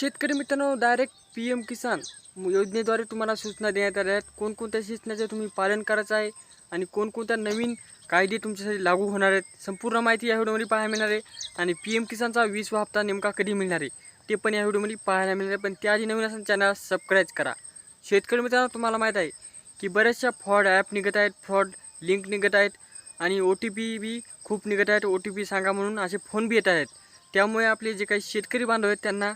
शेतकरी मित्रांनो direct P M किसान योजनेद्वारे तुम्हाला सूचना देण्यात आल्या आहेत. कोणकोणत्या सूचनाचे तुम्ही पालन करायचं आहे आणि कोणकोणत्या नवीन कायदे तुमच्यासाठी लागू होणार आहेत संपूर्ण माहिती या व्हिडिओमध्ये पाहायला मिळणार आहे. आणि पी एम किसानचा वीसवा हप्ता नेमका कधी मिळणार आहे ते पण या व्हिडिओमध्ये पाहायला मिळणार आहे. पण त्याआधी नवीन असेल चॅनल सबस्क्राईब करा. शेतकरी मित्रांनो तुम्हाला माहीत आहे की बऱ्याचशा फ्रॉड ॲप निघत आहेत फ्रॉड लिंक निघत आहेत आणि ओ टी पी बी खूप निघत आहेत. ओ टी पी सांगा म्हणून असे फोन बी येत आहेत. त्यामुळे आपले जे काही शेतकरी बांधव आहेत त्यांना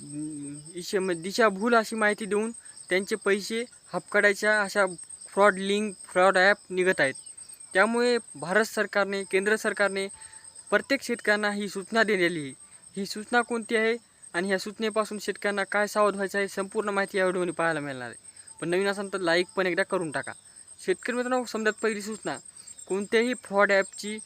इशे म- दिशाभूल अशी माहिती देऊन त्यांचे पैसे हपकाडायच्या अशा फ्रॉड लिंक फ्रॉड ॲप निघत आहेत. त्यामुळे भारत सरकारने केंद्र सरकारने प्रत्येक शेतकऱ्यांना ही सूचना दिलेली ही सूचना कोणती आहे आणि ह्या सूचनेपासून शेतकऱ्यांना काय सावध व्हायचं आहे संपूर्ण माहिती या व्हिडिओमध्ये पाहायला मिळणार आहे. पण नवीन असाल तर लाईक पण एकदा करून टाका. शेतकरी मित्रांनो समजत पहिली सूचना कोणत्याही फ्रॉड ॲपची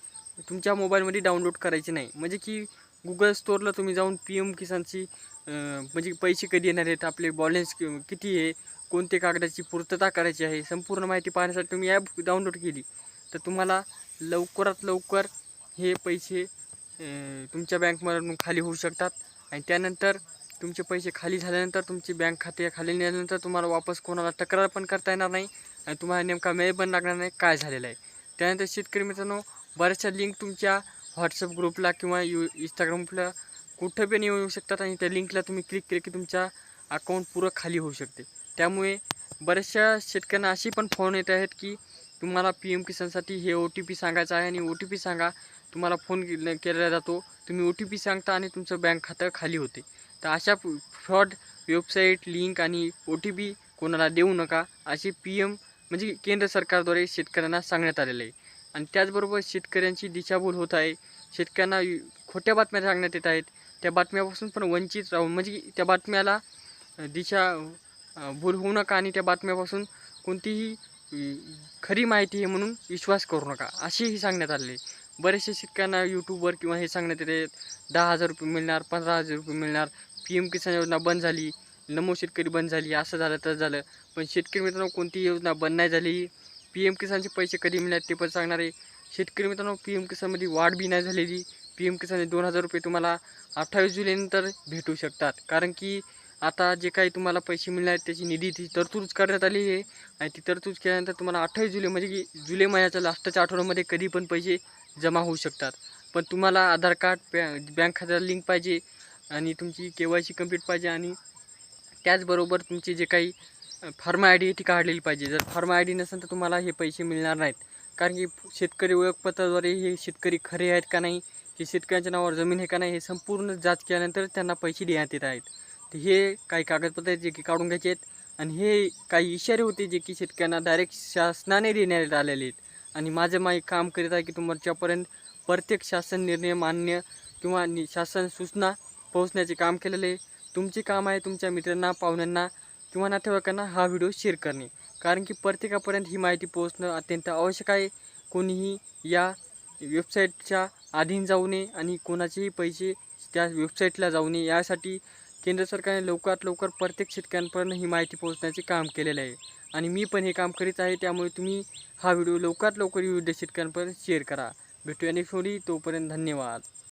तुमच्या मोबाईलमध्ये डाउनलोड करायची नाही. म्हणजे की गुगल स्टोअरला तुम्ही जाऊन पी एम किसानची म्हणजे पैसे कधी येणार आहेत आपले बॅलन्स किती आहे कोणते कागदाची पूर्तता करायची आहे संपूर्ण माहिती पाहण्यासाठी तुम्ही ॲप डाउनलोड केली. तर तुम्हाला लवकरात लवकर हे पैसे तुमच्या बँकमधून खाली होऊ शकतात. आणि त्यानंतर तुमचे पैसे खाली झाल्यानंतर तुमची बँक खाते खाली नेल्यानंतर तुम्हाला वापस कोणाला तक्रार पण करता येणार नाही. आणि तुम्हाला नेमका मेळ पण लागणार नाही काय झालेलं आहे. त्यानंतर शेतकरी मित्रांनो बऱ्याचशा लिंक तुमच्या व्हॉट्सअप ग्रुपला किंवा यू इंस्टाग्रामला कुठं पण येऊ शकतात आणि त्या लिंकला तुम्ही क्लिक केलं की तुमच्या अकाउंट पुरं खाली होऊ शकते. त्यामुळे बऱ्याचशा शेतकऱ्यांना अशी पण फोन येत आहेत की तुम्हाला पी एम किसानसाठी हे ओ टी पी सांगायचं आहे आणि ओ टी पी सांगा. तुम्हाला फोन केला जातो. तुम्ही ओ टी पी सांगता आणि तुमचं बँक खातं खाली होते. तर अशा फ्रॉड वेबसाईट लिंक आणि ओ टी पी कोणाला देऊ नका असे पी एम म्हणजे केंद्र सरकारद्वारे शेतकऱ्यांना सांगण्यात आलेलं आहे. आणि त्याचबरोबर शेतकऱ्यांची दिशाभूल होत आहे. शेतकऱ्यांना खोट्या बातम्या सांगण्यात येत आहेत. त्या बातम्यापासून पण वंचित राहू म्हणजे त्या बातम्याला दिशा भूल होऊ नका आणि त्या बातम्यापासून कोणतीही खरी माहिती आहे म्हणून विश्वास करू नका असेही सांगण्यात आले. बरेचसे शेतकऱ्यांना यूट्यूबवर किंवा हे सांगण्यात येते दहा हजार रुपये मिळणार पंधरा हजार रुपये मिळणार पी एम किसान योजना बंद झाली नमो शेतकरी बंद झाली असं झालं तसं झालं. पण शेतकरी मित्रांनो कोणती योजना बंद नाही झाली. पी एम किसानचे पैसे कधी मिळणार ते पण सांगणार आहे. शेतकरी मित्रांनो पी एम किसानमध्ये वाढ बी नाही झालेली. पी एम किसान दोन हजार रुपये तुम्हाला अठ्ठावीस जुलैनंतर भेटू शकतात. कारण की आता जे काही तुम्हाला पैसे मिळणार त्याची निधी ती तरतूद करण्यात आलेली आहे. आणि ती तरतूद केल्यानंतर तुम्हाला अठ्ठावीस जुलै म्हणजे की जुलै महिन्याच्या लास्टच्या आठवड्यामध्ये कधी पण पैसे जमा होऊ शकतात. पण तुम्हाला आधार कार्ड बॅ बँक खात्याला लिंक पाहिजे आणि तुमची के वाय सी कंप्लीट पाहिजे आणि त्याचबरोबर तुमचे जे काही फार्मा आय डी ती काढलेली पाहिजे. जर फार्मा आय डी नसेल तर तुम्हाला हे पैसे मिळणार नाहीत. कारण की शेतकरी ओळखपत्राद्वारे हे शेतकरी खरे आहेत का नाही हे शेतकऱ्यांच्या नावावर जमीन आहे का नाही हे संपूर्ण जाच केल्यानंतर त्यांना पैसे देण्यात येत आहेत. तर हे काही कागदपत्र जे की काढून घ्यायचे आहेत. आणि हे काही इशारे होते जे की शेतकऱ्यांना डायरेक्ट शासनाने देण्यात आलेले आहेत. आणि माझं माई काम करीत आहे की तुमच्यापर्यंत प्रत्येक शासन निर्णय मान्य किंवा नि शासन सूचना पोहोचण्याचे काम केलेले आहे. तुमचे काम आहे तुमच्या मित्रांना पाहुण्यांना किंवा नातेवाईकांना हा व्हिडिओ शेअर करणे. कारण की प्रत्येकापर्यंत ही माहिती पोहोचणं अत्यंत आवश्यक आहे. कोणीही या वेबसाईटच्या अधीन जाऊ नये आणि कोणाचेही पैसे त्या वेबसाईटला जाऊ नये. यासाठी केंद्र सरकारने लवकरात लवकर प्रत्येक शेतकऱ्यांपर्यंत ही माहिती पोहोचण्याचे काम केलेलं आहे. आणि मी पण हे काम करीत आहे त्यामुळे तुम्ही हा व्हिडिओ लवकरात लवकर विविध शेतकऱ्यांपर्यंत शेअर करा. भेटूया नेक्स्ट व्हिडिओ तोपर्यंत धन्यवाद.